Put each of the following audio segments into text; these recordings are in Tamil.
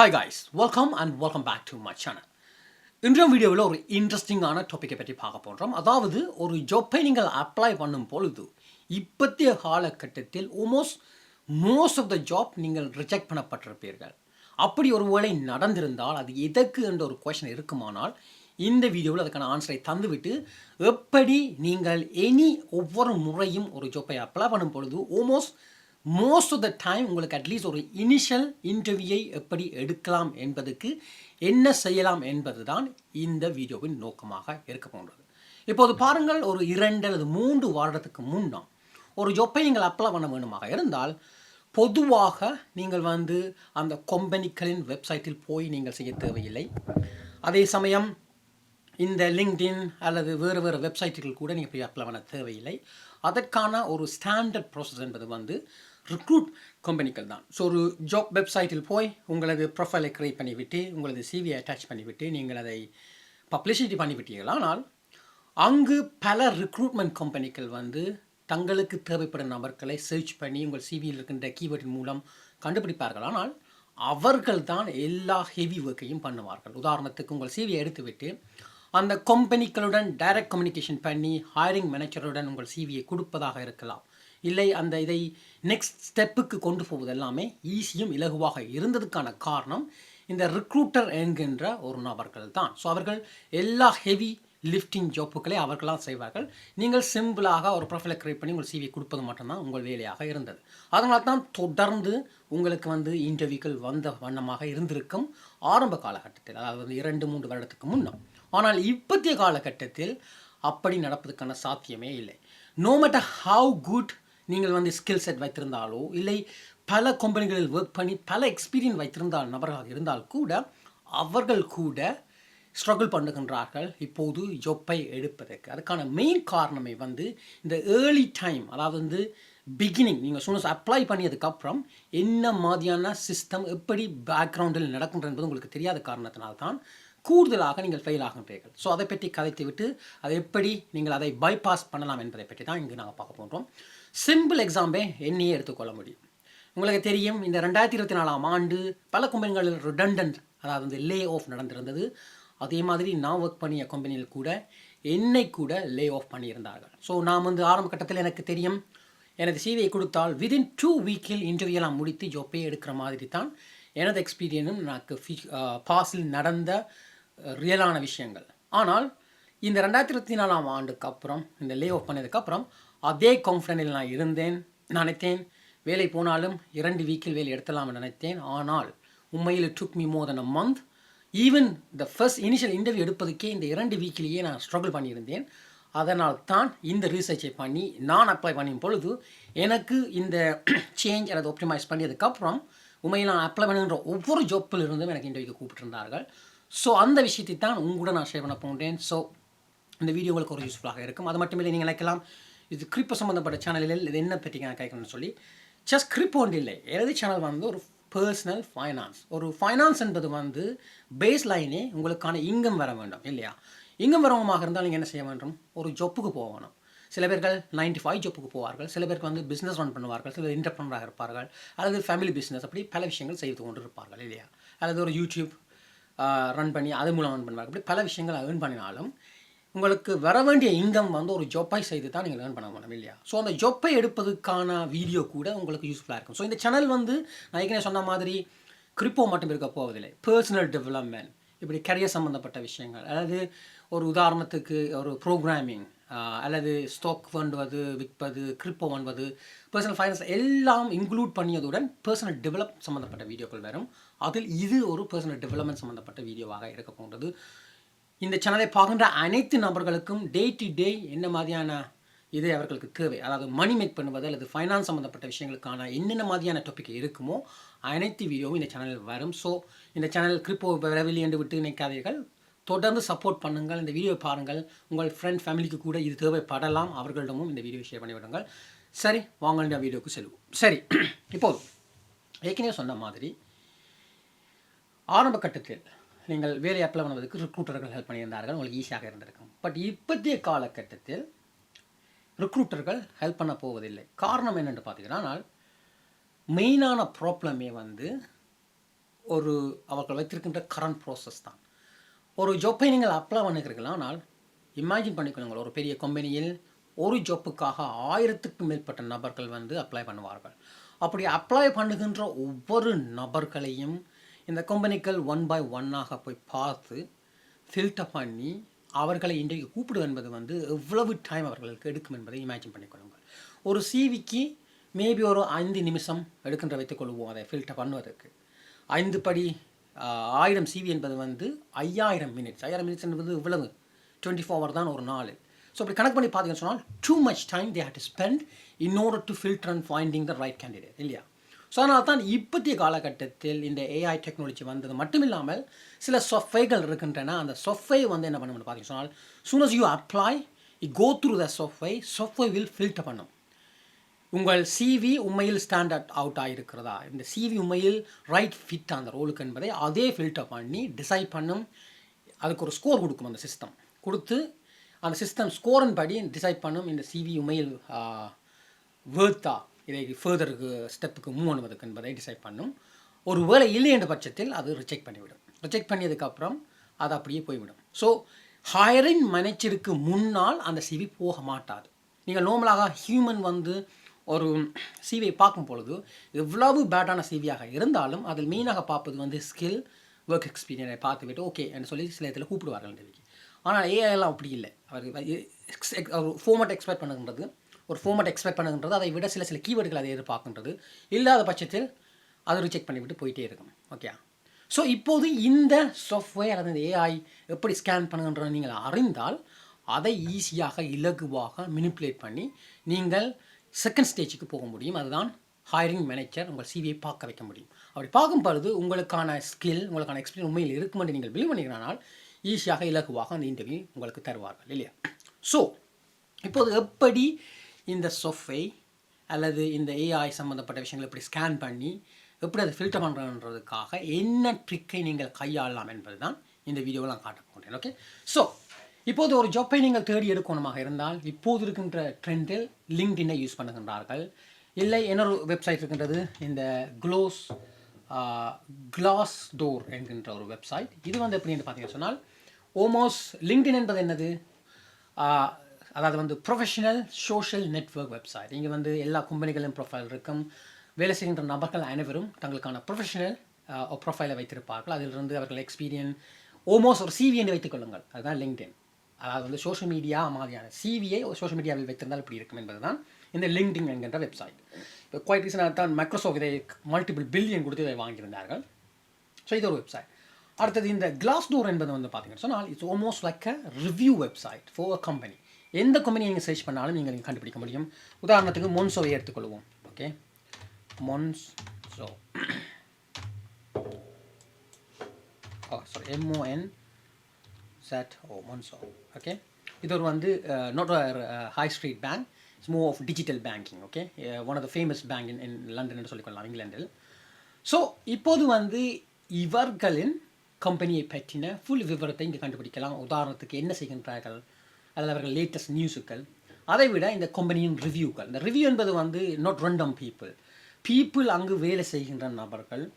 Hi guys welcome and welcome back to my channel இன்றைய வீடியோவில் ஒரு இன்ட்ரெஸ்டிங்கான டாப்பிக்கை பற்றி பார்க்க போகிறோம் அதாவது ஒரு ஜாப்பை நீங்கள் அப்ளை பண்ணும் பொழுது இப்பத்திய காலகட்டத்தில் almost most of the job நீங்கள் ரிஜெக்ட் பண்ணப்பட்டிருப்பீர்கள். அப்படி ஒரு வேளை நடந்திருந்தால் அது எதற்கு என்ற ஒரு கொஷன் இருக்குமானால் இந்த வீடியோவில் அதுக்கான ஆன்சரை தந்துவிட்டு எப்படி நீங்கள் எனி ஒவ்வொரு முறையும் ஒரு ஜாப்பை அப்ளை பண்ணும் பொழுது almost most of the time உங்களுக்கு அட்லீஸ்ட் ஒரு இனிஷியல் இன்டர்வியூயை எப்படி எடுக்கலாம் என்பதுக்கு என்ன செய்யலாம் என்பது தான் இந்த வீடியோவின் நோக்கமாக இருக்க போன்றது. இப்போது பாருங்கள் ஒரு இரண்டு அல்லது மூன்று வருடத்துக்கு முன்னால் ஒரு ஜொப்பை நீங்கள் அப்ளை பண்ண வேண்டுமாக இருந்தால் பொதுவாக நீங்கள் வந்து அந்த கம்பெனிகளின் வெப்சைட்டில் போய் நீங்கள் செய்ய தேவையில்லை. அதே சமயம் இந்த லிங்க்டின் அல்லது வேறு வேறு வெப்சைட்டுகள் கூட நீங்கள் போய் அப்ளை பண்ண தேவையில்லை. அதற்கான ஒரு ஸ்டாண்டர்ட் ப்ராசஸ் என்பது வந்து ரிக்ரூட் கம்பெனிகள் தான். ஸோ ஒரு ஜாப் வெப்சைட்டில் போய் உங்களது ப்ரொஃபைலை க்ரியேட் பண்ணிவிட்டு உங்களது சிவியை அட்டாச் பண்ணிவிட்டு நீங்கள் அதை பப்ளிசிட்டி பண்ணிவிட்டீர்கள். ஆனால் அங்கு பல ரிக்ரூட்மெண்ட் கம்பெனிகள் வந்து தங்களுக்கு தேவைப்படும் நபர்களை சர்ச் பண்ணி உங்கள் சிவியில் இருக்கின்ற கீவேர்டின் மூலம் கண்டுபிடிப்பார்கள். ஆனால் அவர்கள் தான் எல்லா ஹெவி ஒர்க்கையும் பண்ணுவார்கள். உதாரணத்துக்கு உங்கள் சிவியை எடுத்துவிட்டு அந்த கம்பெனிகளுடன் டைரக்ட் கம்யூனிகேஷன் பண்ணி ஹையரிங் மேனேஜருடன் உங்கள் சிவியை கொடுப்பதாக இருக்கலாம். இல்லை அந்த இதை நெக்ஸ்ட் ஸ்டெப்புக்கு கொண்டு போவது எல்லாமே ஈஸியும் இலகுவாக இருந்ததுக்கான காரணம் இந்த ரிக்ரூட்டர் என்கின்ற ஒரு நபர்கள் தான் ஸோ அவர்கள் எல்லா ஹெவி லிஃப்டிங் ஜாப்புகளை அவர்களாம் செய்வார்கள். நீங்கள் சிம்பிளாக ஒரு ப்ரொஃபைலை கிரியேட் பண்ணி உங்கள் சிவி கொடுப்பது மட்டும்தான் உங்கள் வேலையாக இருந்தது. அதனால தான் தொடர்ந்து உங்களுக்கு வந்து இன்டர்வியூக்கள் வந்த வண்ணமாக இருந்திருக்கும் ஆரம்ப காலகட்டத்தில் அதாவது வந்து இரண்டு மூன்று வருடத்துக்கு முன்னம். ஆனால் இப்பத்திய காலகட்டத்தில் அப்படி நடப்பதற்கான சாத்தியமே இல்லை. நோ மேட்டர் ஹவு குட் நீங்கள் வந்து ஸ்கில் செட் வைத்திருந்தாலோ இல்லை பல கம்பெனிகளில் ஒர்க் பண்ணி பல எக்ஸ்பீரியன்ஸ் வைத்திருந்தால் நபர்களாக இருந்தால் கூட அவர்கள் கூட ஸ்ட்ரகிள் பண்ணுகின்றார்கள். இப்போது ஜொப்பை எடுப்பதற்கு. அதுக்கான மெயின் காரணமே வந்து இந்த ஏர்லி டைம் அதாவது வந்து பிகினிங் நீங்கள் சொன்ன அப்ளை பண்ணியதுக்கப்புறம் என்ன மாதிரியான சிஸ்டம் எப்படி பேக்ரவுண்டில் நடக்கின்றது என்பது உங்களுக்கு தெரியாத காரணத்தினால்தான் கூடுதலாக நீங்கள் ஃபெயில் ஆகின்றீர்கள். ஸோ அதை பற்றி கதைத்து விட்டு அதை எப்படி நீங்கள் அதை பைபாஸ் பண்ணலாம் என்பதை பற்றி தான் இங்கு நாங்கள் பார்க்க போன்றோம் சிம்பிள் எக்ஸாம்பே என்னையே எடுத்துக்கொள்ள முடியும். உங்களுக்கு தெரியும் இந்த ரெண்டாயிரத்தி இருபத்தி நாலாம் ஆண்டு பல கம்பெனிகளில் ரிடண்டன்ட் அதாவது வந்து லே ஆஃப் நடந்திருந்தது. அதே மாதிரி நான் ஒர்க் பண்ணிய கம்பெனியில் கூட என்னை கூட லே ஆஃப் பண்ணியிருந்தார்கள். ஸோ நான் வந்து ஆரம்ப கட்டத்தில் எனக்கு தெரியும் எனது சிவியை கொடுத்தால் விதின் டூ வீக்கில் இன்டர்வியூலாம் முடித்து ஜோப்பே எடுக்கிற மாதிரி தான் எனது எக்ஸ்பீரியனும் எனக்கு பாஸில் நடந்த ரியலான விஷயங்கள். ஆனால் இந்த ரெண்டாயிரத்தி இருபத்தி நாலாம் ஆண்டுக்கு அப்புறம் இந்த லே ஆஃப் பண்ணதுக்கப்புறம் அதே கான்ஃபிடென்டில் நான் இருந்தேன் நினைத்தேன் வேலை போனாலும் இரண்டு வீக்கில் வேலை எடுத்தலாம்னு நினைத்தேன். ஆனால் உண்மையில் took me more than a month even the first initial interview எடுப்பதுக்கே இந்த இரண்டு வீக்கிலேயே நான் ஸ்ட்ரகிள் பண்ணியிருந்தேன். அதனால் தான் இந்த ரீசர்ச்சை பண்ணி நான் அப்ளை பண்ணியும் பொழுது எனக்கு இந்த சேஞ்ச் அல்லது ஒப்டிமைஸ் பண்ணியதுக்கப்புறம் உண்மையில் நான் அப்ளை பண்ணுகின்ற ஒவ்வொரு ஜாப்பில் இருந்தும் எனக்கு இன்டர்வியூக்கு கூப்பிட்டுருந்தார்கள். ஸோ அந்த விஷயத்தை தான் உங்களோட நான் ஷேர் பண்ண போன்றேன். ஸோ இந்த வீடியோ உங்களுக்கு ஒரு யூஸ்ஃபுல்லாக இருக்கும். அது மட்டுமில்லை நீங்கள் நினைக்கலாம் இது கிரிப்போ சம்மந்தப்பட்ட சேனலில் இது என்ன பற்றி நான் கேட்கணும்னு சொல்லி ஜஸ்ட் கிரிப் ஒன்று இல்லை. எனது சேனல் வந்து ஒரு பர்சனல் ஃபைனான்ஸ் ஒரு ஃபைனான்ஸ் என்பது வந்து பேஸ் லைனே உங்களுக்கான இங்கம் வர வேண்டும் இல்லையா? இங்கம் வரவமாக இருந்தால் நீங்கள் என்ன செய்ய வேண்டும்? ஒரு ஜொப்புக்கு போகணும் சில பேர்கள் நைன்டி ஃபைவ் ஜொப்புக்கு போவார்கள். சில பேருக்கு வந்து பிஸ்னஸ் ரன் பண்ணுவார்கள். சில இன்டர்பிரனராக இருப்பார்கள். அல்லது ஃபேமிலி பிஸ்னஸ் அப்படி பல விஷயங்கள் செய்து கொண்டு இருப்பார்கள் இல்லையா? அல்லது ஒரு யூடியூப் ரன் பண்ணி அது மூலம் ரன் பண்ணுவார்கள். அப்படி பல விஷயங்கள் ஏர்ன் பண்ணினாலும் உங்களுக்கு வர வேண்டிய இன்கம் வந்து ஒரு ஜொப்பை செய்து தான் நீங்கள் லேர்ன் பண்ண முடியும் இல்லையா? ஸோ அந்த ஜொப்பை எடுப்பதுக்கான வீடியோ கூட உங்களுக்கு யூஸ்ஃபுல்லாக இருக்கும். ஸோ இந்த சேனல் வந்து நான் ஏற்கனவே சொன்ன மாதிரி கிரிப்போ மட்டும் இருக்க போவதில்லை. பர்சனல் டெவலப்மெண்ட் இப்படி கரியர் சம்மந்தப்பட்ட விஷயங்கள். அதாவது ஒரு உதாரணத்துக்கு ஒரு ப்ரோக்ராமிங் அல்லது ஸ்டாக் வண்டுவது விற்பது கிரிப்போ பண்ணுவது பர்சனல் ஃபைனான்ஸ் எல்லாம் இன்க்ளூட் பண்ணியதுடன் பர்சனல் டெவலப் சம்மந்தப்பட்ட வீடியோக்கள் வரும். அதில் இது ஒரு பர்சனல் டெவலப்மெண்ட் சம்மந்தப்பட்ட வீடியோவாக இருக்க போன்றது. இந்த சேனலை பார்க்கின்ற அனைத்து நபர்களுக்கும் டே டு டே என்ன மாதிரியான இது அவர்களுக்கு தேவை? அதாவது மணி மேக் பண்ணுவது அல்லது ஃபைனான்ஸ் சம்மந்தப்பட்ட விஷயங்களுக்கான என்னென்ன மாதிரியான டாபிக் இருக்குமோ அனைத்து வீடியோவும் இந்த சேனலில் வரும். ஸோ இந்த சேனல் கிரிப்போ விரைவில் என்று விட்டு நினைக்காதீர்கள். தொடர்ந்து சப்போர்ட் பண்ணுங்கள். இந்த வீடியோ பாருங்கள். உங்கள் ஃப்ரெண்ட் ஃபேமிலிக்கு கூட இது தேவைப்படலாம். அவர்களிடமும் இந்த வீடியோ ஷேர் பண்ணிவிடுங்கள் சரி வாங்க இந்த வீடியோக்கு செல்வோம். சரி இப்போது ஏற்கனவே சொன்ன மாதிரி ஆரம்ப கட்டத்தில் நீங்கள் வேலை அப்ளை பண்ணுவதற்கு ரிக்ரூட்டர்கள் ஹெல்ப் பண்ணியிருந்தார்கள் உங்களுக்கு ஈஸியாக இருந்திருக்கும். பட் இப்போத்திய காலகட்டத்தில் ரிக்ரூட்டர்கள் ஹெல்ப் பண்ண போவதில்லை. காரணம் என்னென்று பார்த்தீங்கன்னா மெயினான ப்ராப்ளமே வந்து ஒரு அவர்கள் வைத்திருக்கின்ற கரண்ட் ப்ராசஸ் தான். ஒரு ஜாப்பை நீங்கள் அப்ளை பண்ணிக்கிறீங்களா ஆனால் இமேஜின் பண்ணிக்கொள்ளுங்கள் ஒரு பெரிய கம்பெனியில் ஒரு ஜாப்புக்காக ஆயிரத்துக்கும் மேற்பட்ட நபர்கள் வந்து அப்ளை பண்ணுவார்கள். அப்படி அப்ளை பண்ணுகின்ற ஒவ்வொரு நபர்களையும் இந்த கம்பெனிகள் ஒன் பை ஒன்னாக போய் பார்த்து ஃபில்டர் பண்ணி அவர்களை இன்றைக்கு கூப்பிடுவது என்பது வந்து எவ்வளவு டைம் அவர்களுக்கு எடுக்கும் என்பதை இமேஜின் பண்ணிக்கொள்ளுங்கள் ஒரு சிவிக்கு மேபி ஒரு ஐந்து நிமிஷம் எடுக்கின்ற வைத்துக்கொள்வோம் அதை ஃபில்டர் பண்ணுவதற்கு. ஐந்து படி ஆயிரம் சிவி என்பது வந்து ஐயாயிரம் மினிட்ஸ் ஐயாயிரம் மினிட்ஸ் என்பது இவ்வளவு. டுவெண்ட்டி ஃபோர் ஹவர் தான் ஒரு நாள். ஸோ அப்படி கணக்கு பண்ணி பார்த்தீங்கன்னு சொன்னால் too much time they had to spend in order to filter and finding the right candidate இல்லையா? ஸோ அதனால தான் இப்பத்திய காலகட்டத்தில் இந்த ஏஐ டெக்னாலஜி வந்தது மட்டும் இல்லாமல் சில சொஃபைகள் இருக்கின்றன. அந்த சொஃபை வந்து என்ன பண்ணணும்னு பார்த்தீங்கன்னு சொன்னால் soon as you apply you the through Sophie will filter பண்ணும். உங்கள் சிவி உண்மையில் ஸ்டாண்டர்ட் அவுட் ஆகிருக்கிறதா இந்த சிவி உண்மையில் ரைட் ஃபிட் அந்த ரோலுக்கு என்பதை அதே ஃபில்டர் பண்ணி டிசைட் பண்ணும். அதுக்கு ஒரு ஸ்கோர் கொடுக்கும் அந்த சிஸ்டம் கொடுத்து அந்த சிஸ்டம் ஸ்கோரின் படி டிசைட் பண்ணும். இந்த சிவி உண்மையில் வேர்த்தா இதை ஃபர்தருக்கு ஸ்டெப்புக்கு மூவ் பண்ணுவதற்கு என்பதை டிசைட் பண்ணும். ஒரு வேலை இல்லை என்ற பட்சத்தில் அது ரிஜெக்ட் பண்ணிவிடும். ரிஜெக்ட் பண்ணியதுக்கப்புறம் அது அப்படியே போய்விடும். ஸோ ஹையரிங் மேனேஜருக்கு முன்னால் அந்த சிவி போக மாட்டாது. நீங்கள் நார்மலாக ஹியூமன் வந்து ஒரு சிவியை பார்க்கும் பொழுது எவ்வளவு பேட்டான சிவியாக இருந்தாலும் அதில் மெயினாக பார்ப்பது வந்து ஸ்கில் ஒர்க் எக்ஸ்பீரியன்ஸை பார்த்துவிட்டு ஓகே என்று சொல்லி சில இடத்துல கூப்பிடுவார்கள் இன்றைக்கு ஆனால் ஏஐலாம் அப்படி இல்லை. அவர் ex- ஒரு எக்ஸ்பெக்ட் பண்ணுன்றது ஒரு ஃபார்மட் எக்ஸ்பெக்ட் பண்ணுன்றது அதை விட சில சில கீவேர்டுகள் அதை எதிர்பார்க்கின்றது. இல்லாத பட்சத்தில் அதை ரிஜெக்ட் பண்ணிவிட்டு போயிட்டே இருக்கும் ஓகே ஸோ இப்போது இந்த சாஃப்ட்வேர் அல்லது இந்த ஏஐ எப்படி ஸ்கேன் பண்ணுங்கன்றதை நீங்கள் அறிந்தால் அதை ஈஸியாக இலகுவாக மினிப்புலேட் பண்ணி நீங்கள் செகண்ட் ஸ்டேஜுக்கு போக முடியும். அதுதான் ஹையரிங் மேனேஜர் உங்கள் சிவியை பார்க்க வைக்க முடியும். அப்படி பார்க்கும் பொழுது உங்களுக்கான ஸ்கில் உங்களுக்கான எக்ஸ்பீரியன்ஸ் உண்மையில் இருக்குமென்று நீங்கள் பிலீவ் பண்ணிக்கிறானால் ஈஸியாக இலகுவாக அந்த இன்டர்வியூ உங்களுக்கு தருவார்கள் இல்லையா? ஸோ இப்போது எப்படி இந்த சொஃபை அல்லது இந்த ஏஐ சம்மந்தப்பட்ட விஷயங்களை எப்படி ஸ்கேன் பண்ணி எப்படி அதை ஃபில்டர் பண்ணுறதுன்றதுக்காக என்ன ட்ரிக்கை நீங்கள் கையாளலாம் என்பது தான் இந்த வீடியோவில் நான் காட்ட போகிறேன் ஓகே ஸோ இப்போது ஒரு ஜாப்பை நீங்கள் தேடி எடுக்கணுமாக இருந்தால் இப்போது இருக்கின்ற ட்ரெண்டில் லிங்க்டினை யூஸ் பண்ணுகின்றார்கள். இல்லை இன்னொரு வெப்சைட் இருக்கின்றது இந்த க்ளோஸ் கிளாஸ் டோர் என்கின்ற ஒரு வெப்சைட் இது வந்து எப்படின்னு பார்த்தீங்கன்னு சொன்னால் ஓமோஸ் லிங்க்டின் என்பது என்னது? அதாவது வந்து ப்ரொஃபஷனல் சோஷியல் நெட்வொர்க் வெப்சைட் இங்கே வந்து எல்லா கம்பெனிகளின் ப்ரொஃபைல் இருக்கும். வேலை செய்கின்ற நபர்கள் அனைவரும் தங்களுக்கான ப்ரொஃபஷனல் ப்ரொஃபைலை வைத்திருப்பார்கள். அதிலிருந்து அவர்கள் எக்ஸ்பீரியன் ஓமோஸ் ஒரு சிவி என்று அதுதான் லிங்க்டின் அதாவது வந்து சோஷியல் மீடியா மாதிரியான சிவியை சோஷியல் மீடியாவில் வைத்திருந்தால் இப்படி இருக்கும் என்பது தான் இந்த லிங்க்டின் என்கின்ற வெப்சைட் இப்போ குவாய்ட் ரீசனாக தான் மைக்ரோசாஃப்ட் இதை மல்டிபிள் பில்லியன் கொடுத்து இதை வாங்கியிருந்தார்கள். ஸோ இது ஒரு வெப்சைட் அடுத்தது இந்த கிளாஸ் டோர் என்பது வந்து பார்த்தீங்கன்னு சொன்னால் it's almost like a review website for a company எந்த கம்பெனி நீங்கள் சர்ச் பண்ணாலும் நீங்கள் கண்டுபிடிக்க முடியும். உதாரணத்துக்கு மொன்சோவை எடுத்துக்கொள்வோம். Okay Monzo oh sorry M O N Z O Monzo okay இது ஒரு வந்து not high street bank it's move of digital banking okay one of the famous bank in in London என்று சொல்லிக்கொள்ளலாம் இங்கிலாண்டில் ஸோ இப்போது வந்து இவர்களின் கம்பெனியை பற்றின ஃபுல் விவரத்தை இங்கே கண்டுபிடிக்கலாம். உதாரணத்துக்கு என்ன செய்கின்றார்கள்? அதில் அவர்கள் லேட்டஸ்ட் நியூஸுக்கள் அதை விட இந்த கம்பெனியின் ரிவ்யூக்கள் இந்த ரிவ்யூ என்பது வந்து நாட் ரெண்டம் பீப்புள் பீப்புள் அங்கு வேலை செய்கின்ற நபர்கள்.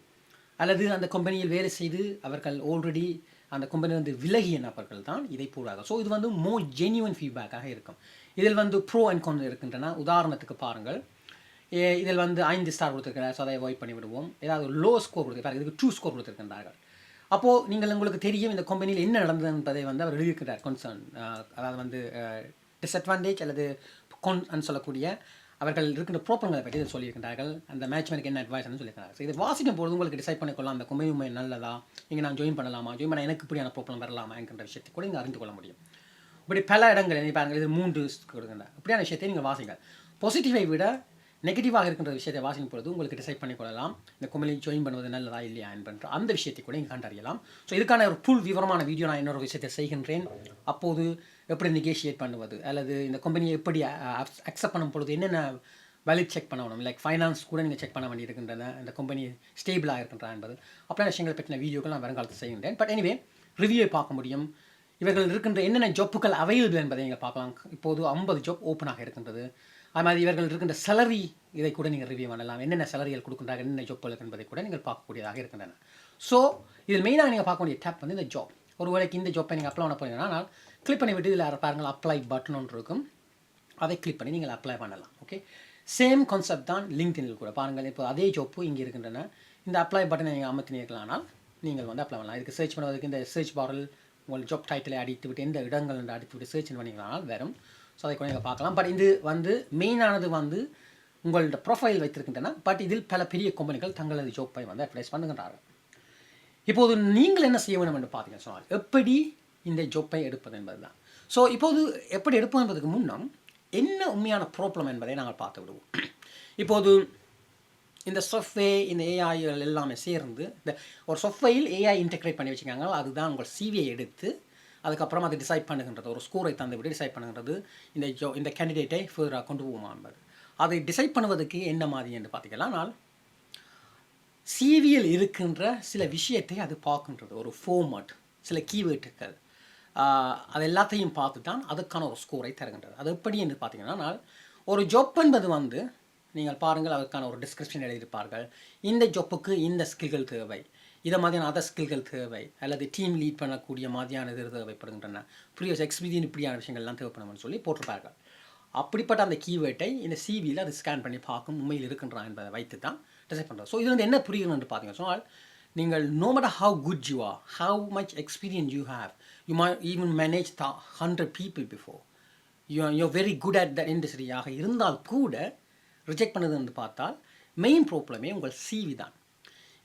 அல்லது அந்த கம்பெனியில் வேலை செய்து அவர்கள் ஆல்ரெடி அந்த கம்பெனியிலிருந்து வந்து விலகிய நபர்கள் தான் இதை போடுறாங்க ஸோ இது வந்து மோர் ஜென்யூன் ஃபீட்பேக்காக இருக்கும். இதில் வந்து ப்ரோ அண்ட் கான் இருக்கின்றன. உதாரணத்துக்கு பாருங்கள். ஏ- இதில் வந்து ஐந்து ஸ்டார் கொடுத்துருக்கிறார். ஸோ அதை அவாய்ட் பண்ணிவிடுவோம். ஏதாவது லோ ஸ்கோர் கொடுத்துருக்காரு இதுக்கு டூ ஸ்கோர் கொடுத்துருக்கின்றார்கள். அப்போது நீங்கள் உங்களுக்கு தெரியும் இந்த கம்பெனியில் என்ன நடந்தது என்பதை வந்து அவர் எழுதியிருக்கிறார் கன்சர்ன் அதாவது வந்து டிஸ்அட்வான்டேஜ் அல்லது கொன் சொல்லக்கூடிய அவர்கள் இருக்கின்ற ப்ராப்ளங்களை பற்றி இதை சொல்லியிருக்கிறார்கள். அந்த மேட்ச்மேனுக்கு என்ன அட்வைஸ்னு சொல்லியிருக்காங்க ஸோ இதை வாசிக்கும் பொழுது உங்களுக்கு டிசைட் பண்ணிக்கொள்ளலாம் அந்த கம்பெனி உண்மை நல்லதா? இங்கே நான் ஜாயின் பண்ணலாமா? ஜாயின் பண்ண எனக்கு இப்படியான ப்ராப்ளம் வரலாமா? என்கின்ற விஷயத்தை கூட நீங்கள் அறிந்து கொள்ள முடியும். இப்படி பல இடங்கள் நீ பாருங்கள் இது மூன்று கொடுக்கின்ற இப்படியான விஷயத்தை நீங்கள் வாசிங்க பாசிட்டிவை விட நெகட்டிவாக இருக்கின்ற விஷயத்தை வாசிக்கும் பொழுது உங்களுக்கு டிசைட் பண்ணிக்கொள்ளலாம் இந்த குமிழி ஜாயின் பண்ணுவது நல்லதா இல்லையா என்பன்ற அந்த விஷயத்தை கூட இங்கே கண்டறியலாம் ஸோ இதுக்கான ஒரு ஃபுல் விவரமான வீடியோ நான் இன்னொரு விஷயத்தை செய்கின்றேன். அப்போது எப்படி நெகோஷியேட் பண்ணுவது? அல்லது இந்த கம்பெனியை எப்படி அக்செப்ட் பண்ணும் பொழுது என்னென்ன வேலிட் செக் பண்ணணும்? லைக் ஃபைனான்ஸ் கூட நீங்கள் செக் பண்ண வேண்டியிருக்கின்றன. இந்த கம்பெனி ஸ்டேபிளாக இருக்கின்றா என்பது. அப்படியான விஷயங்களை பற்றின வீடியோக்கள் நான் வருங்காலத்தில் செய்கின்றேன். பட் எனிவே ரிவ்யூவை பார்க்க முடியும். இவர்கள் இருக்கின்ற என்னென்ன ஜாப்புகள் அவைலபிள் என்பதை நீங்கள் பார்க்கலாம். இப்போது ஐம்பது ஜாப் ஓப்பனாக இருக்கின்றது. அது மாதிரி இவர்கள் இருக்கின்ற சலரி இதை கூட நீங்கள் ரிவ்யூ பண்ணலாம். என்னென்ன சலரிகள் கொடுக்கின்றார்கள் என்னென்ன ஜாப்புகள் என்பதை கூட நீங்கள் பார்க்கக்கூடியதாக இருக்கின்றன. ஸோ இதில் மெயினாக நீங்கள் பார்க்க வேண்டிய டேப் வந்து இந்த ஜாப் ஒரு வேலைக்கு இந்த ஜாப்பை நீங்கள் அப்ளை பண்ண போனீங்கன்னா கிளிக் பண்ணி விட்டு இதில் பாருங்கள் அப்ளை பட்டன் ஒன்று இருக்கும். அதை கிளிக் பண்ணி நீங்கள் அப்ளை பண்ணலாம். ஓகே சேம் கான்செப்ட் தான் லிங்க்டினில் கூட. பாருங்கள் இப்போ அதே ஜாப்பு இங்கே இருக்கின்றன. இந்த அப்ளை பட்டனை நீங்கள் அமர்த்தினீர்களானால் நீங்கள் வந்து அப்ளை பண்ணலாம். இதுக்கு சர்ச் பண்ணுவதற்கு இந்த சர்ச் பாரில் உங்கள் ஜாப் டைட்டிலை அடித்து விட்டு எந்த இடங்கள் அடித்து விட்டு சர்ச் பண்ணிங்களானால் வெறும் ஸோ அதை கூட நீங்கள் பார்க்கலாம். பட் இது வந்து மெயினானது வந்து உங்களோட ப்ரொஃபைல் வைத்திருக்கின்றன. பட் இதில் பல பெரிய கம்பெனிகள் தங்களது ஜோப்பை வந்து அட்வைஸ் பண்ணுகின்றார்கள். இப்போது நீங்கள் என்ன செய்ய வேண்டும் என்று பார்த்தீங்கன்னு சொன்னால் எப்படி இந்த ஜோப்பை எடுப்பது என்பது தான் ஸோ இப்போது எப்படி எடுப்பது என்பதற்கு முன்னம் என்ன உண்மையான ப்ராப்ளம் என்பதை நாங்கள் பார்த்து விடுவோம். இப்போது இந்த சாஃப்ட்வேர் இந்த ஏஐகள் எல்லாமே சேர்ந்து இந்த ஒரு சாஃப்ட்வேரில் ஏஐ இன்டெக்ரேட் பண்ணி வச்சுக்காங்க அதுதான் உங்கள் சிவியை எடுத்து அதுக்கப்புறம் அதை டிசைட் பண்ணுகின்றது. ஒரு ஸ்கோரை தந்துவிட்டு டிசைட் பண்ணுகின்றது இந்த ஜோ இந்த கேண்டிடேட்டை ஃபர்தராக கொண்டு போவோமா என்பது. அதை டிசைட் பண்ணுவதற்கு என்ன மாதிரி என்று பார்த்தீங்கன்னா நான் சிவியில் இருக்கின்ற சில விஷயத்தை அது பார்க்கின்றது. ஒரு ஃபோமட் சில கீவேர்டுகள் அது எல்லாத்தையும் பார்த்து தான் அதுக்கான ஒரு ஸ்கோரை தருகின்றது. அது எப்படி என்று பார்த்தீங்கன்னா ஒரு ஜொப் என்பது வந்து நீங்கள் பாருங்கள் அதுக்கான ஒரு டிஸ்கிரிப்ஷன் எழுதியிருப்பார்கள். இந்த ஜொப்புக்கு இந்த ஸ்கில்கள் தேவை. இதை மாதிரியான அதர் ஸ்கில்கள் தேவை அல்லது டீம் லீட் பண்ணக்கூடிய மாதிரியான இது தேவைப்படுகின்றன. ப்ரீவியஸ் எக்ஸ்பீரியன் இப்படியான விஷயங்கள்லாம் தேவைப்படும்னு சொல்லி போட்டிருப்பார்கள். அப்படிப்பட்ட அந்த கீவேர்ட்டை இந்த சிவியில் அது ஸ்கேன் பண்ணி பார்க்கும் உண்மையில் இருக்கின்றான் என்பதை வைத்து தான் டிசைட் பண்ணுறோம் ஸோ இது வந்து என்ன புரியணும்னு பார்த்தீங்கன்னா பார்த்தீங்க சொன்னால் நீங்கள் no matter how good you are how much experience you have you may even manage the hundred people before you you very good at the இண்டஸ்ட்ரியாக இருந்தால் கூட ரிஜெக்ட் பண்ணதுன்னு பார்த்தால் மெயின் ப்ராப்ளமே உங்கள் சிவி தான்.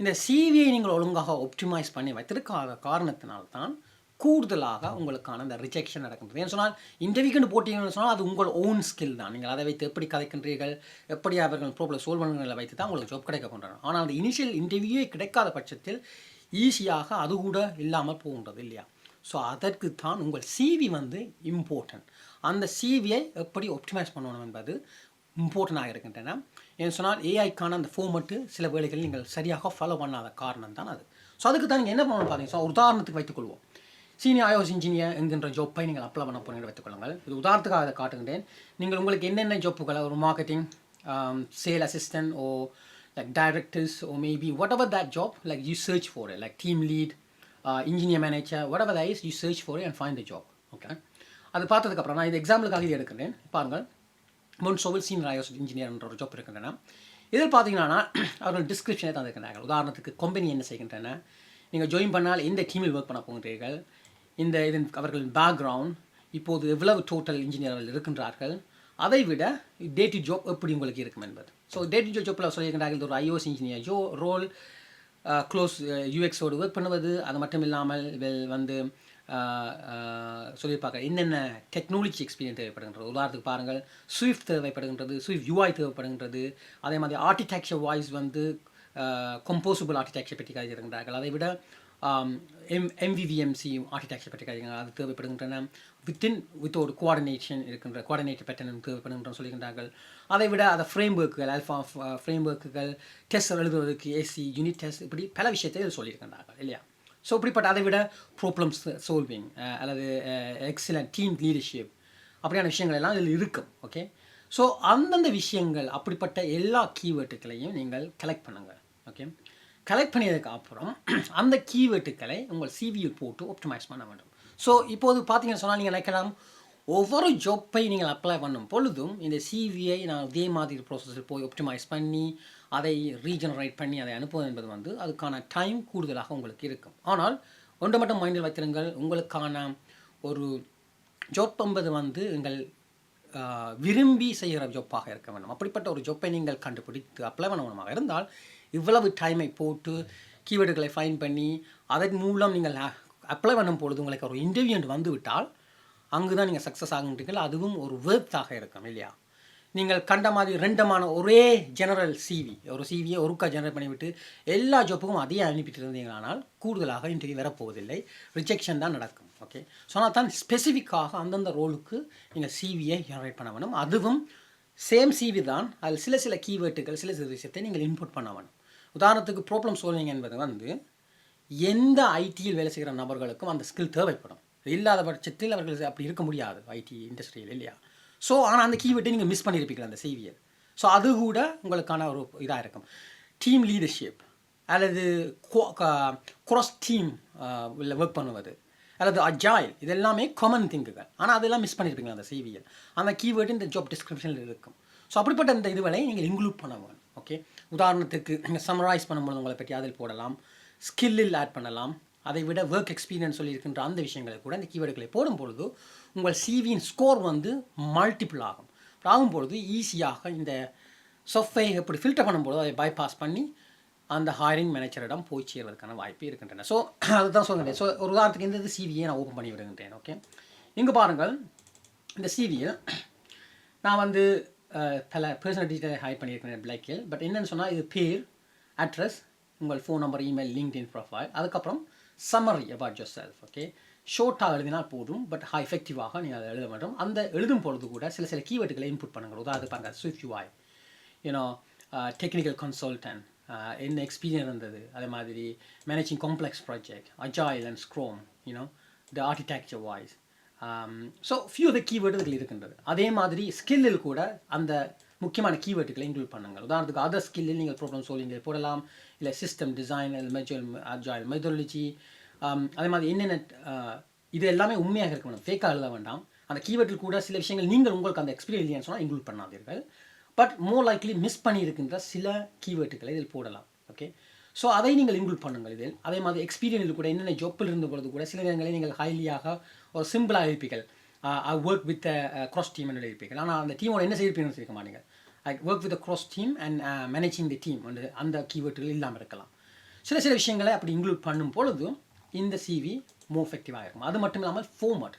இந்த சிவியை நீங்கள் ஒழுங்காக ஒப்டிமைஸ் பண்ணி வைத்திருக்காத காரணத்தினால்தான் கூடுதலாக உங்களுக்கான அந்த ரிஜெக்ஷன் நடக்கின்றது. ஏன்னு சொன்னால் இன்டர்வியூக்குன்னு போட்டிங்கன்னு சொன்னால் அது உங்கள் ஓன் ஸ்கில் தான். நீங்கள் அதை வைத்து எப்படி கதைக்கின்றீர்கள் எப்படி அவர்கள் ப்ராப்ளம் சால்வ் பண்ணுறதை வைத்து தான் உங்களுக்கு ஜாப் கிடைக்க போன்றாங்க ஆனால் அந்த இனிஷியல் இன்டர்வியூவே கிடைக்காத பட்சத்தில் ஈஸியாக அது கூட இல்லாமல் போகின்றது இல்லையா? ஸோ அதற்கு தான் உங்கள் சிவி வந்து இம்பார்ட்டன்ட் அந்த சிவியை எப்படி ஒப்டிமைஸ் பண்ணணும் என்பது இம்பார்ட்டண்டாக இருக்கின்றன. ஏன்னு சொன்னால் ஏஐக்கான அந்த ஃபோமட்டு சில வேலைகள் நீங்கள் சரியாக ஃபாலோ பண்ணாத காரணம் தான் அது. ஸோ அதுக்கு தான் நீங்கள் என்ன பண்ணணும் பார்த்தீங்கன்னா ஸோ உதாரணத்துக்கு வைத்துக்கொள்வோம். சீனியர் ஐஓஎஸ் இன்ஜினியர் என்கின்ற ஜாப்பை நீங்கள் அப்ளை பண்ண போனீங்க வைத்துக்கொள்ளுங்கள். இது உதாரணத்துக்காக அதை காட்டுகின்றேன். நீங்கள் உங்களுக்கு என்னென்ன ஜாப்புகளை ஒரு marketing sale assistant oh like directors oh maybe whatever that job like you search for like team lead engineer manager whatever is you search for and find the job okay அது பார்த்ததுக்கப்புறம் நான் இது எக்ஸாம்பிளுக்காக எடுக்கிறேன் பாருங்கள். முன் சோவில் சீனியர் ஐஓஎஸ் இன்ஜினியர்ன்ற ஒரு ஜாப் இருக்கின்றன. இதில் பார்த்தீங்கன்னா அவர்கள் டிஸ்கிரிப்ஷனே தந்திருக்கிறார்கள். உதாரணத்துக்கு கம்பெனி என்ன செய்கின்றன? நீங்கள் ஜாயின் பண்ணால் எந்த டீமில் ஒர்க் பண்ண போகின்றீர்கள்? இந்த இதன் அவர்களின் பேக்ரவுண்ட் இப்போது எவ்வளவு டோட்டல் இன்ஜினியர்கள் இருக்கின்றார்கள்? அதை விட டே டு ஜாப் எப்படி உங்களுக்கு இருக்கும் என்பது. ஸோ டே டு ஜாப்பில் சொல்லியிருக்கிறார்கள் ஒரு ஐஓஎஸ் இன்ஜினியர் ஜோ ரோல் க்ளோஸ் யூஎக்ஸோடு ஒர்க் பண்ணுவது அது மட்டும் இல்லாமல் வெல் வந்து சொல்லியிருப்பாங்க. என்னென்ன டெக்னாலஜி எக்ஸ்பீரியன்ஸ் தேவைப்படுகின்றது? உதாரணத்துக்கு பாருங்கள் ஸ்விஃப்ட் தேவைப்படுகின்றது ஸ்விஃப்ட் யூஐ தேவைப்படுகின்றது அதே மாதிரி ஆர்டிடெக்சர் வாய்ஸ் வந்து கம்போசபிள் ஆர்டிடெக்சர் பற்றி கருதியிருக்கின்றார்கள் அதை விட எம் எம்விவிஎம்சி ஆர்டிடெக்சர் பற்றி கருதிருக்கிறார்கள் அது தேவைப்படுகின்றன. வித்தின் வித் ஒரு கோஆர்டினேஷன் இருக்கின்ற கோஆர்டினேட்டர் பேட்டர்ன் தேவைப்படுகின்ற சொல்லியிருக்கின்றார்கள் அதை விட அதை ஃப்ரேம் ஒர்க்குகள் அல்ஃபா ஃப்ரேம் ஒர்க்குகள் டெஸ்ட் எழுதுவதற்கு ஏசி யூனிட் டெஸ்ட் இப்படி பல விஷயத்தை சொல்லியிருக்கின்றார்கள் இல்லையா? ஸோ இப்படிப்பட்ட அதை விட ப்ராப்ளம்ஸ் சோல்விங் அல்லது எக்ஸலண்ட் டீம் லீடர்ஷிப் அப்படியான விஷயங்கள் எல்லாம் இதில் இருக்கும் ஓகே ஸோ அந்தந்த விஷயங்கள் அப்படிப்பட்ட எல்லா கீவேர்ட்டுகளையும் நீங்கள் கலெக்ட் பண்ணுங்கள் ஓகே கலெக்ட் பண்ணியதுக்கு அப்புறம் அந்த கீவேர்ட்டுகளை உங்கள் சிவியில் போட்டு ஒப்டிமைஸ் பண்ண வேண்டும். ஸோ இப்போது பார்த்தீங்கன்னு சொன்னால் நீங்கள் நினைக்கலாம் ஒவ்வொரு ஜாப்பை நீங்கள் அப்ளை பண்ணும் பொழுதும் இந்த சிவியை நான் இதே மாதிரி ப்ராசஸில் போய் ஒப்டிமைஸ் பண்ணி அதை ரீஜெனரேட் பண்ணி அதை அனுப்புவது என்பது வந்து அதுக்கான டைம் கூடுதலாக உங்களுக்கு இருக்கும். ஆனால் ஒன்று மட்டும் மைண்டில் வைத்திருங்கள். உங்களுக்கான ஒரு ஜோப் என்பது வந்து எங்கள் விரும்பி செய்கிற ஜொப்பாக இருக்க வேண்டும். அப்படிப்பட்ட ஒரு ஜொப்பை நீங்கள் கண்டுபிடித்து அப்ளை பண்ணணுமாக இருந்தால் இவ்வளவு டைமை போட்டு கீவேர்டுகளை ஃபைன் பண்ணி அதன் மூலம் நீங்கள் அப்ளை பண்ணும் பொழுது உங்களுக்கு ஒரு இன்டர்வியூ வந்துவிட்டால் அங்கு தான் நீங்கள் சக்ஸஸ் ஆகுன்றீங்கள் அதுவும் ஒரு வேர்த்தாக இருக்கும் இல்லையா? நீங்கள் கண்ட மாதிரி ரெண்டமான ஒரே ஜெனரல் சிவி ஒரு சிவியை ஒருக்கா ஜெனரேட் பண்ணிவிட்டு எல்லா ஜாப்புக்கும் அதையே அனுப்பிட்டு இருந்தீங்களானால் கூடுதலாக இன்டர்வியூ வரப்போவதில்லை. ரிஜெக்ஷன் தான் நடக்கும். ஓகே ஸோ ஆனால் தான் ஸ்பெசிஃபிக்காக அந்தந்த ரோலுக்கு நீங்கள் சிவியை ஜெனரேட் பண்ண வேணும் அதுவும் சேம் சிவி தான். அதில் சில சில கீவேர்ட்டுகள் சில சில விஷயத்தை நீங்கள் இன்புட் பண்ண வேணும் உதாரணத்துக்கு ப்ராப்ளம் சொல்வீங்க என்பது வந்து எந்த ஐடியில் வேலை செய்கிற நபர்களுக்கும் அந்த ஸ்கில் தேவைப்படும். இல்லாத பட்சத்தில் அவர்கள் அப்படி இருக்க முடியாது. ஐடி இண்டஸ்ட்ரியில் இல்லையா? ஸோ ஆனால் அந்த கீவேர்டை நீங்கள் மிஸ் பண்ணியிருப்பீங்க அந்த செய்தியை. ஸோ அது கூட உங்களுக்கான ஒரு இதாக இருக்கும். டீம் லீடர்ஷிப் அல்லது cross டீம் இல்லை ஒர்க் பண்ணுவது அல்லது அஜாயில் இது எல்லாமே காமன் திங்குகள் ஆனால் அதெல்லாம் மிஸ் பண்ணியிருப்பீங்க அந்த சிவியில் அந்த கீவேர்டு இந்த ஜாப் டிஸ்கிரிப்ஷனில் இருக்கும். ஸோ அப்படிப்பட்ட இந்த இதுவரை நீங்கள் இன்க்ளூட் பண்ண வேணும் ஓகே உதாரணத்துக்கு நீங்கள் சம்மரைஸ் பண்ணும்போது உங்களை பற்றி அதில் போடலாம். ஸ்கில்லில் ஆட் பண்ணலாம். அதை விட ஒர்க் எக்ஸ்பீரியன்ஸ் சொல்லியிருக்கின்ற அந்த விஷயங்களை கூட இந்த கீவேர்டுகளை போடும் பொழுது உங்கள் சிவியின் ஸ்கோர் வந்து மல்டிபிள் ஆகும். ஆகும் பொழுது ஈஸியாக இந்த சொஃபை எப்படி ஃபில்டர் பண்ணும்போது அதை பைபாஸ் பண்ணி அந்த ஹைரிங் மேனேஜரிடம் போய் சேர்வதற்கான வாய்ப்பு இருக்கின்றன. ஸோ அதுதான் சொல்லுங்கள் ஸோ ஒரு உதாரணத்துக்கு இந்த இது சிவியை நான் ஓப்பன் பண்ணி விடுகின்றேன். ஓகே இங்கே பாருங்கள். இந்த சிவியை நான் வந்து பல பர்சனல் டீட்டெயில் ஹைட் பண்ணியிருக்கிறேன் பிளாக்கில் பட் என்னென்னு சொன்னால் இது பேர் அட்ரஸ் உங்கள் phone number email LinkedIn profile அதுக்கப்புறம் summary about yourself okay ஷோர்ட்டாக எழுதினா போதும் பட் ஹை எஃபெக்டிவாக நீங்கள் அதை எழுத மாட்டோம். அந்த எழுதும் பொழுது கூட சில சில கீவேர்டுகளை இன்புட் பண்ணுங்கள். உதாரணத்துக்கு பாருங்க Swift UI you know technical consultant என்ன எக்ஸ்பீரியன்ஸ் இருந்தது? அதே மாதிரி managing complex project agile and scrum you know the architecture wise so few the keyword இருக்கின்றது. அதே மாதிரி ஸ்கில்லில் கூட அந்த முக்கியமான கீவேர்டுகளை இன்க்ளூட் பண்ணுங்கள். உதாரணத்துக்கு அதர் ஸ்கில்லில் நீங்கள் ப்ராப்ளம் சால்விங் போடலாம். இல்லை சிஸ்டம் டிசைன் மெஜுவல் அஜாயில் மெதொலஜி அதே மாதிரி என்னென்ன இது எல்லாமே உண்மையாக இருக்க வேண்டாம் ஃபேக்காக எழுத வேண்டாம். அந்த கீவேர்டில் கூட சில விஷயங்கள் நீங்கள் உங்களுக்கு அந்த எக்ஸ்பீரியன்ஸ் இல்லைன்னு சொன்னால் இன்க்ளூட் பண்ணாதீர்கள். பட் மோர் லைக்லி மிஸ் பண்ணியிருக்கின்ற சில கீவேர்டுகளை இதில் போடலாம். ஓகே ஸோ அதை நீங்கள் இன்க்ளூட் பண்ணுங்கள் இதில். அதே மாதிரி எக்ஸ்பீரியன்ஸில் கூட என்னென்ன ஜொப்பில் இருந்த பொழுது கூட சில நேரங்களில் நீங்கள் ஹைலியாக ஒரு சிம்பிளாக இருப்பீர்கள் I work with cross team என்று இருப்பீர்கள் ஆனால் அந்த டீமோட என்ன செய்திருப்பீங்கன்னு இருக்க மாட்டீங்க I work with cross team and managing the team வந்து அந்த கீவேர்டுகள் இல்லாமல் இருக்கலாம். சில சில விஷயங்களை அப்படி இன்க்ளூட் பண்ணும் பொழுதும் இந்த சிவி மோர் எஃபெக்டிவாக இருக்கும். அது மட்டும் இல்லாமல் ஃபோமட்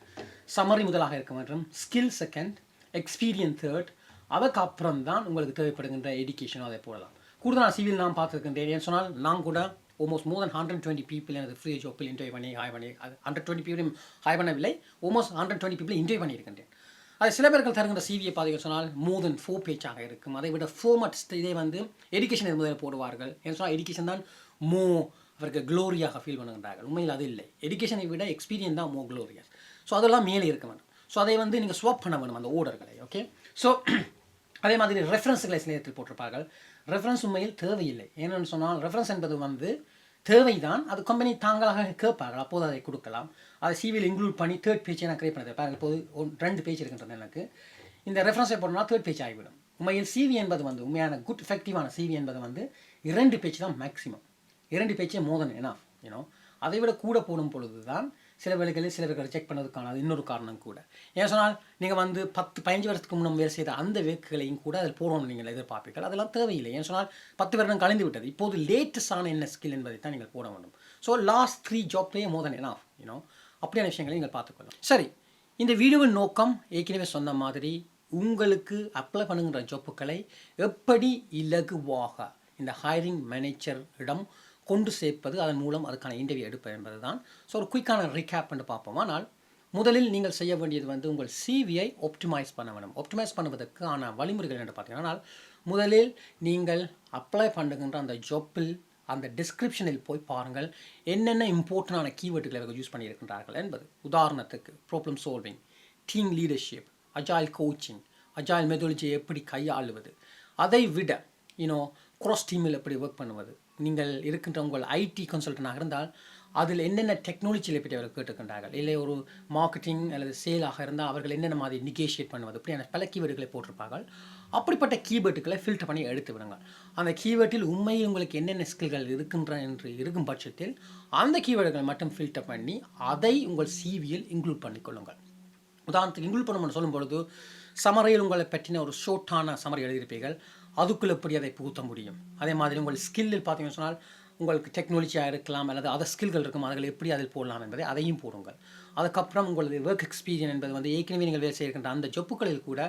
சம்மரி முதலாக இருக்க வேண்டும். ஸ்கில் செகண்ட் எக்ஸ்பீரியன்ஸ் தேர்ட் அதுக்கப்புறம் தான் உங்களுக்கு தேவைப்படுகின்ற எஜுகேஷனும் அதை போடலாம் கூடுதலாக சிவில் நான் பார்த்துருக்கின்றேன் ஏன்னு சொன்னால் நான் கூட almost more than hundred twenty people எனது ஃப்ரீ ஜாப்பில் என்ஜாய் பண்ணி ஹாய் பண்ணி ஹண்ட்ரட் டுவெண்ட்டி பீப்பிளையும் ஹாய் பண்ணவில்லை almost hundred twenty people enjoy பண்ணியிருக்கின்றேன். அது சில பேர்கள் தருகின்ற சிவியை பார்த்தீங்கன்னு சொன்னால் மோர் தென் ஃபோர் பேஜாக இருக்கும். அதை விட ஃபோர்மட்ஸ் இதே வந்து எஜுகேஷன் முதலில் போடுவார்கள். ஏன்னு சொன்னால் எஜுகேஷன் தான் மோ அவருக்கு க்ளோரியாக ஃபீல் பண்ணுகின்றார்கள். உண்மையில் அது இல்லை. எஜுகேஷனை விட எக்ஸ்பீரியன்ஸ் தான் மோ க்ளோரியஸ் ஸோ அதெல்லாம் மேலே இருக்க வேண்டும். ஸோ அதை வந்து நீங்கள் ஸ்வாப் பண்ண வேணும் அந்த ஓடர்களை ஓகே ஸோ அதே மாதிரி ரெஃபரன்ஸுகளை சில இடத்தில் போட்டிருப்பார்கள். ரெஃபரன்ஸ் உண்மையில் தேவையில்லை. ஏன்னு சொன்னால் ரெஃபரன்ஸ் என்பது வந்து தேவைதான். அது கம்பெனி தாங்களாக கேட்பார்கள். அப்போது அதை கொடுக்கலாம். அதை சிவியில் இன்க்ளூட் பண்ணி தேர்ட் பேஜை நான் கிரியேட் பண்ணது பாருங்கள் இப்போது ஒன் ரெண்டு பேஜ் இருக்கின்றது எனக்கு. இந்த ரெஃபரன்ஸை போடணும்னா தேர்ட் பேஜ் ஆகிவிடும். உண்மையில் சிவி என்பது வந்து உண்மையான குட் எஃபெக்டிவான சிவி என்பது வந்து இரண்டு பேஜ் தான் மேக்ஸிமம் இரண்டு பேச்சே மோதன் ஏன்னா ஏன்னோ அதை விட கூட போடும் பொழுது தான் சில வேலைகளில் சிலர்கள் செக் பண்ணதுக்கான இன்னொரு காரணம் கூட. ஏன் சொன்னால் நீங்கள் வந்து பத்து பதினஞ்சு வருஷத்துக்கு முன்னம் வேலை செய்த அந்த வேக்குகளையும் கூட அதில் போடணும் நீங்கள் எதிர்பார்ப்பீர்கள். அதெல்லாம் தேவையில்லை. ஏன் சொன்னால் பத்து வருடம் கலைந்து விட்டது. இப்போது லேட்டஸ்டான என்ன ஸ்கில் என்பதை தான் நீங்கள் போட வேண்டும். ஸோ லாஸ்ட் த்ரீ ஜாப்லேயே மோதன் என்ன யூனோ அப்படியான விஷயங்களை நீங்கள் பார்த்துக்கொள்ளும் சரி இந்த வீடியோவின் நோக்கம் ஏற்கனவே சொன்ன மாதிரி உங்களுக்கு அப்ளை பண்ணுங்கிற ஜாப்புகளை எப்படி இலகுவாக இந்த ஹைரிங் மேனேஜரிடம் கொண்டு சேர்ப்பது அதன் மூலம் அதுக்கான இன்டர்வியூ எடுப்பது என்பது தான் ஸோ ஒரு குயிக்கான ரீகேப் பண்ணி பார்ப்போம்? ஆனால் முதலில் நீங்கள் செய்ய வேண்டியது வந்து உங்கள் சிவியை ஒப்டிமைஸ் பண்ண வேண்டும். ஒப்டிமைஸ் பண்ணுவதற்கான வழிமுறைகள் என்று பார்த்தீங்கன்னா முதலில் நீங்கள் அப்ளை பண்ணுகின்ற அந்த ஜாப்பில் அந்த டிஸ்கிரிப்ஷனில் போய் பாருங்கள். என்னென்ன இம்பார்ட்டண்டான கீவேர்டுகளை அவர்கள் யூஸ் பண்ணியிருக்கின்றார்கள் என்பது. உதாரணத்துக்கு problem solving team leadership agile coaching agile மெதொலஜியை எப்படி கையாளுவது? அதை விட யூனோ க்ராஸ் டீமில் எப்படி ஒர்க் பண்ணுவது? நீங்கள் இருக்கின்ற உங்கள் ஐடி கன்சல்டனாக இருந்தால் அதில் என்னென்ன டெக்னாலஜியில் பற்றி அவர்கள் கேட்டுக்கின்றார்கள் இல்லை ஒரு மார்க்கெட்டிங் அல்லது சேலாக இருந்தால் அவர்கள் என்னென்ன மாதிரி நிகேஷியேட் பண்ணுவது? இப்படியான பல கீவேர்டுகளை போட்டிருப்பார்கள். அப்படிப்பட்ட கீவேர்டுகளை ஃபில்டர் பண்ணி எடுத்து விடுங்க அந்த கீவேர்டில் உண்மையில் உங்களுக்கு என்னென்ன ஸ்கில்கள் இருக்கின்றன என்று இருக்கும் பட்சத்தில் அந்த கீவேர்டுகளை மட்டும் ஃபில்டர் பண்ணி அதை உங்கள் சிவியில் இன்க்ளூட் பண்ணிக்கொள்ளுங்கள் உதாரணத்துக்கு இன்க்ளூட் பண்ணணும்னு சொல்லும் பொழுது சமரையில் உங்களை பற்றின ஒரு ஷோர்ட்டான சமரை எழுதியிருப்பீர்கள். அதுக்குள்ளே எப்படி அதை புகுத்த முடியும்? அதே மாதிரி உங்கள் ஸ்கில்லில் பார்த்தீங்கன்னு சொன்னால் உங்களுக்கு டெக்னாலஜியாக இருக்கலாம் அல்லது அதர் ஸ்கில்கள் இருக்கும் அதில் எப்படி அதில் போடலாம் என்பதை அதையும் போடுங்கள். அதுக்கப்புறம் உங்களது ஒர்க் எக்ஸ்பீரியன் என்பது வந்து ஏற்கனவே நீங்கள் வேலை செய்கின்ற அந்த ஜொப்புகளில் கூட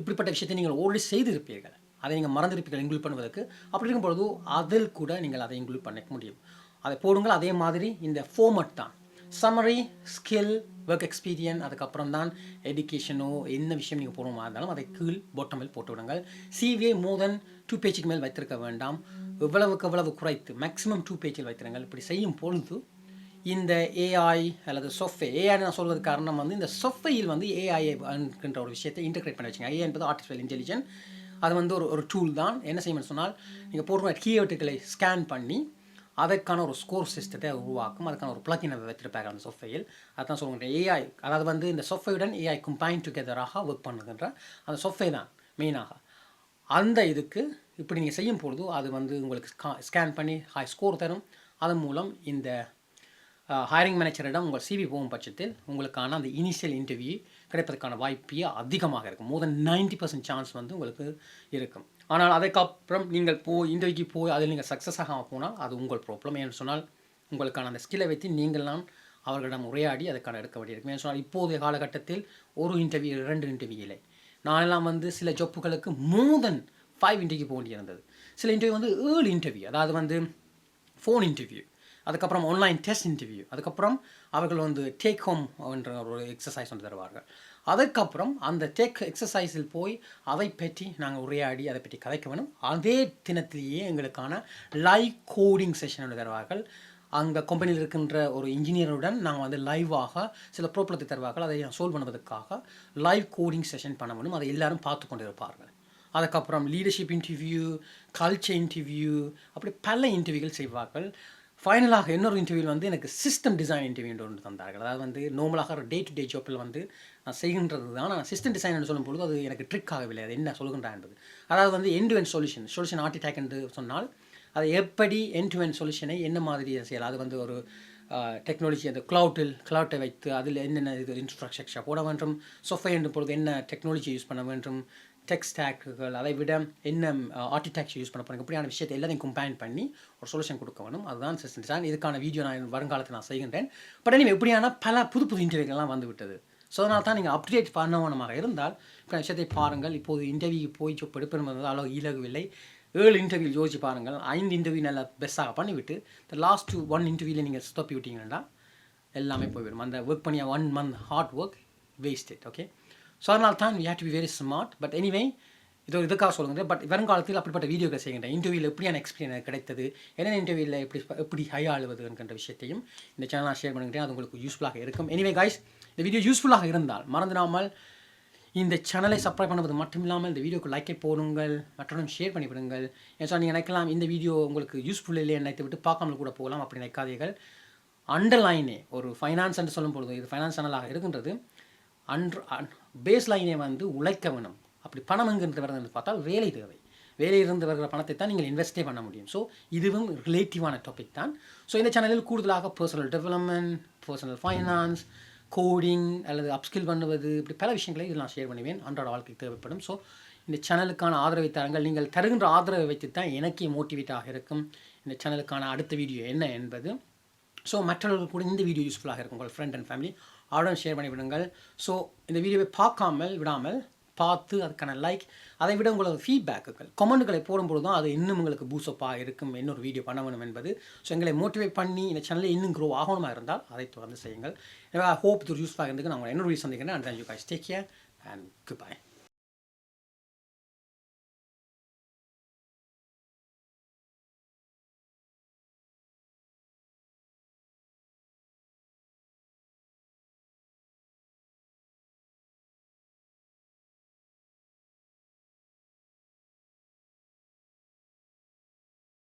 இப்படிப்பட்ட விஷயத்தை நீங்கள் ஆல்ரெடி செய்திருப்பீர்கள். அதை நீங்கள் மறந்திருப்பீர்கள் இன்க்ளூட் பண்ணுவதற்கு. அப்படி இருக்கும் பொழுது அதில் கூட நீங்கள் அதை இன்க்ளூட் பண்ண முடியும். அதை போடுங்கள். அதே மாதிரி இந்த ஃபோமட் தான். சம்மரி ஸ்கில் ஒர்க் எக்ஸ்பீரியன் அதுக்கப்புறம் தான் எடுக்கேஷனோ என்ன விஷயம் நீங்கள் போடணுமா இருந்தாலும் அதை கீழ் போட்டமில் போட்டு விடுங்கள். சிவியை மோர் தென் டூ பேஜுக்கு மேல் வைத்திருக்க வேண்டாம். எவ்வளவுக்கு எவ்வளவு குறைத்து மேக்ஸிமம் டூ பேஜில் வைத்திருங்கள். இப்படி செய்யும் பொழுது இந்த ஏஐ அல்லது சொஃப்வே ஏஐ நான் சொல்வதற்கு காரணம் வந்து இந்த சொஃபையில் வந்து ஏஐ என்கின்ற ஒரு விஷயத்தை இன்டகிரேட் பண்ணி வச்சுங்க. ஏஐ என்பது ஆர்டிஃபிஷியல் இன்டெலிஜென்ட் அது வந்து ஒரு ஒரு டூல் தான். என்ன செய்யணும்னு சொன்னால் நீங்கள் போடுற கீவேர்டுகளை ஸ்கேன் பண்ணி அதற்கான ஒரு ஸ்கோர் சிஸ்டத்தை உருவாக்கும். அதுக்கான ஒரு பிளக்கினை வச்சிருப்பாங்க அந்த சாஃப்ட்வேரில் அதான் சொல்லுங்க ஏஐ அதாவது வந்து இந்த சாஃப்ட்வேருடன் ஏஐ கம்பைன் டுகெதராக ஒர்க் பண்ணுகின்ற அந்த சாஃப்ட்வேர் தான் மெயினாக அந்த இதுக்கு இப்படி நீங்கள் செய்யும் பொழுது அது வந்து உங்களுக்கு ஸ்கேன் பண்ணி ஹை ஸ்கோர் தரும். அதன் மூலம் இந்த ஹையரிங் மேனேஜரிடம் உங்கள் சிவி போகும் பட்சத்தில் உங்களுக்கான அந்த இனிஷியல் இன்டர்வியூ கிடைப்பதற்கான வாய்ப்பே அதிகமாக இருக்கும். More than ninety percent chance வந்து உங்களுக்கு இருக்கும். ஆனால் அதுக்கப்புறம் நீங்கள் போய் இன்டர்வியூக்கு போய் அதில் நீங்கள் சக்ஸஸ் ஆகாமல் போனால் அது உங்கள் ப்ராப்ளம் ஏன்னு சொன்னால் உங்களுக்கான அந்த ஸ்கில்லை வைத்து நீங்கள்லாம் அவர்களிடம் உரையாடி அதுக்கான எடுக்க வேண்டியிருக்கும் ஏன்னு சொன்னால் இப்போதைய காலகட்டத்தில் ஒரு இன்டர்வியூ ரெண்டு இன்டர்வியூ இல்லை. நானெல்லாம் வந்து சில ஜப்புகளுக்கு மோர் தென் ஃபைவ் இன்டர்வியூ போக வேண்டியிருந்தது. சில இன்டர்வியூ வந்து ஏழு இன்டர்வியூ அதாவது வந்து ஃபோன் இன்டர்வியூ அதுக்கப்புறம் ஆன்லைன் டெஸ்ட் இன்டர்வியூ அதுக்கப்புறம் அவர்கள் வந்து டேக் ஹோம் என்ற ஒரு எக்ஸசைஸ் வந்து தருவார்கள். அதுக்கப்புறம் அந்த டேக் எக்ஸசைஸில் போய் அதை பற்றி நாங்கள் உரையாடி அதை பற்றி கதைக்க வேணும். அதே தினத்திலேயே எங்களுக்கான லைவ் கோடிங் செஷன் ஒன்று தருவார்கள். அங்கே கம்பெனியில் இருக்கின்ற ஒரு இன்ஜினியருடன் நாங்கள் வந்து லைவாக சில ப்ராப்ளத்தை தருவார்கள். அதை சோல்வ் பண்ணுவதற்காக லைவ் கோடிங் செஷன் பண்ண வேணும். அதை எல்லாரும் பார்த்து கொண்டு இருப்பார்கள் அதுக்கப்புறம் லீடர்ஷிப் இன்டர்வியூ கல்ச்சர் இன்டர்வியூ அப்படி பல இன்டர்வியூகள் செய்வார்கள். ஃபைனலாக இன்னொரு இன்டர்வியூ வந்து எனக்கு சிஸ்டம் டிசைன் இன்டர்வியூ ஒன்று தந்தார்கள். அதாவது வந்து நார்மலாக ஒரு டே டு டே ஜாப்பில் வந்து நான் செய்கின்றது தான் நான் சிஸ்டம் டிசைன் சொல்லும் பொழுது அது எனக்கு ட்ரிக் ஆகவில்லை. அது என்ன சொல்கின்றா என்பது. அதாவது வந்து end to end solution solution architect என்று சொன்னால் அதை எப்படி என் டு என் சொல்யூஷனை என்ன மாதிரி செய்யலாம்? அது வந்து ஒரு டெக்னாலஜி அந்த க்ளவுட்டில் க்ளவுட்டை வைத்து அதில் என்னென்ன இது இன்ஃப்ராஸ்ட்ரக்சர் போட வேண்டும்? சோஃபை என்ற பொழுது என்ன டெக்னாலஜி யூஸ் பண்ண வேண்டும்? டெக் ஸ்டாக்குகள் அதை விட என்ன ஆர்டிடெக்சர் யூஸ் பண்ண போகிறேன் இப்படியான விஷயத்தை எல்லாத்தையும் கம்பைன் பண்ணி ஒரு சொல்யூஷன் கொடுக்க வேணும். அதுதான் சிஸ்டம் டிசைன் இதுக்கான வீடியோ நான் வருங்காலத்தில் நான் செய்கின்றேன். பட் நீங்கள் எப்படியான பல புது புது இன்டர்வியூக்கள்லாம் வந்து விட்டது. ஸோ அதனால் தான் நீங்கள் அப்டேட் பண்ணவனமாக இருந்தால் இப்போ விஷயத்தை பாருங்கள். இப்போது இன்டர்வியூ போய் சொப்பு எடுப்பது அளவு இலகுவில்லை. ஏழு இன்டர்வியூ யோசிச்சு பாருங்கள். ஐந்து இன்டர்வியூ நல்லா பெஸ்ட்டாக பண்ணிவிட்டு த லாஸ்ட் டூ ஒன் இன்டர்வியூவில் நீங்கள் ஸ்டப்பி விட்டீங்கன்னா எல்லாமே போய்விடும். அந்த ஒர்க் பண்ணிய one month hard work wasted okay so அதனால் தான் we had to be very smart but anyway இது ஒரு இதுக்காக சொல்லுங்கள் பட் வருங்காலத்தில் அப்படிப்பட்ட வீடியோக்கள் செய்கின்ற இன்டர்வியூவில் எப்படியான எக்ஸ்பீரியன்ஸ் கிடைத்தது? என்னென்ன இன்டர்வியூவில் எப்படி எப்படி ஹை ஆளுவது என்கின்ற விஷயத்தையும் இந்த சேனலாக ஷேர் பண்ணுகிறேன் அது உங்களுக்கு யூஸ்ஃபுல்லாக இருக்கும். எனிவே காய்ஸ் இந்த வீடியோ யூஸ்ஃபுல்லாக இருந்தால் மறந்துடாமல் இந்த சேனலை சப்ஸ்கிரைப் பண்ணுவது மட்டும் இல்லாமல் இந்த வீடியோக்கு லைக்கை போடுங்கள். மற்றும் ஷேர் பண்ணி விடுங்கள் ஏன் சார் நீங்கள் நினைக்கலாம் இந்த வீடியோ உங்களுக்கு யூஸ்ஃபுல் இல்லையே நினைத்து விட்டு பார்க்காமல் கூட போகலாம். அப்படி நினைக்காதீர்கள். அண்டர்லைனே ஒரு ஃபைனான்ஸ் என்று சொல்லும் பொழுது இது ஃபைனான்ஸ் சேனலாக இருக்கின்றது. அன்று பேஸ் லைனை வந்து உழைக்க வேணும். அப்படி பணம் எங்கிருந்து வருதுன்னு பார்த்தால் வேலை தேவை. வேலையிலிருந்து வருகிற பணத்தை தான் நீங்கள் இன்வெஸ்டே பண்ண முடியும். ஸோ இதுவும் ரிலேட்டிவான டாபிக் தான். ஸோ இந்த சேனலில் கூடுதலாக personal development personal finance coding அல்லது அப்ஸ்கில் பண்ணுவது இப்படி பல விஷயங்களை இதில் நான் ஷேர் பண்ணுவேன். அன்றாட வாழ்க்கைக்கு தேவைப்படும். ஸோ இந்த சேனலுக்கான ஆதரவை தாருங்கள். நீங்கள் தருகின்ற ஆதரவை வைத்து தான் எனக்கே மோட்டிவேட்டாக இருக்கும். இந்த சேனலுக்கான அடுத்த வீடியோ என்ன என்பது. ஸோ மற்றவர்கள் கூட இந்த வீடியோ யூஸ்ஃபுல்லாக இருக்கும் உங்கள் ஃப்ரெண்ட் அண்ட் ஃபேமிலி அவருடன் ஷேர் பண்ணி விடுங்கள் ஸோ இந்த வீடியோவை பார்க்காமல் விடாமல் பார்த்து அதுக்கான லைக் அதை விட உங்களோட ஃபீட்பேக்குகள் கமெண்ட்டுகளை போடும்போது தான் அது இன்னும் உங்களுக்கு பூசப்பாக இருக்கும் இன்னொரு வீடியோ பண்ண வேணும் என்பது. ஸோ எங்களை மோட்டிவேட் பண்ணி இந்த சேனலில் இன்னும் க்ரோ ஆகணுமா இருந்தால் அதை தொடர்ந்து செய்யுங்கள். ஹோப் இது யூஸ்ஃபுல்லாக இருந்துக்கு நான் உங்களை இன்னொரு வீடியோ சந்திக்கிறேன். And thank you guys take care and goodbye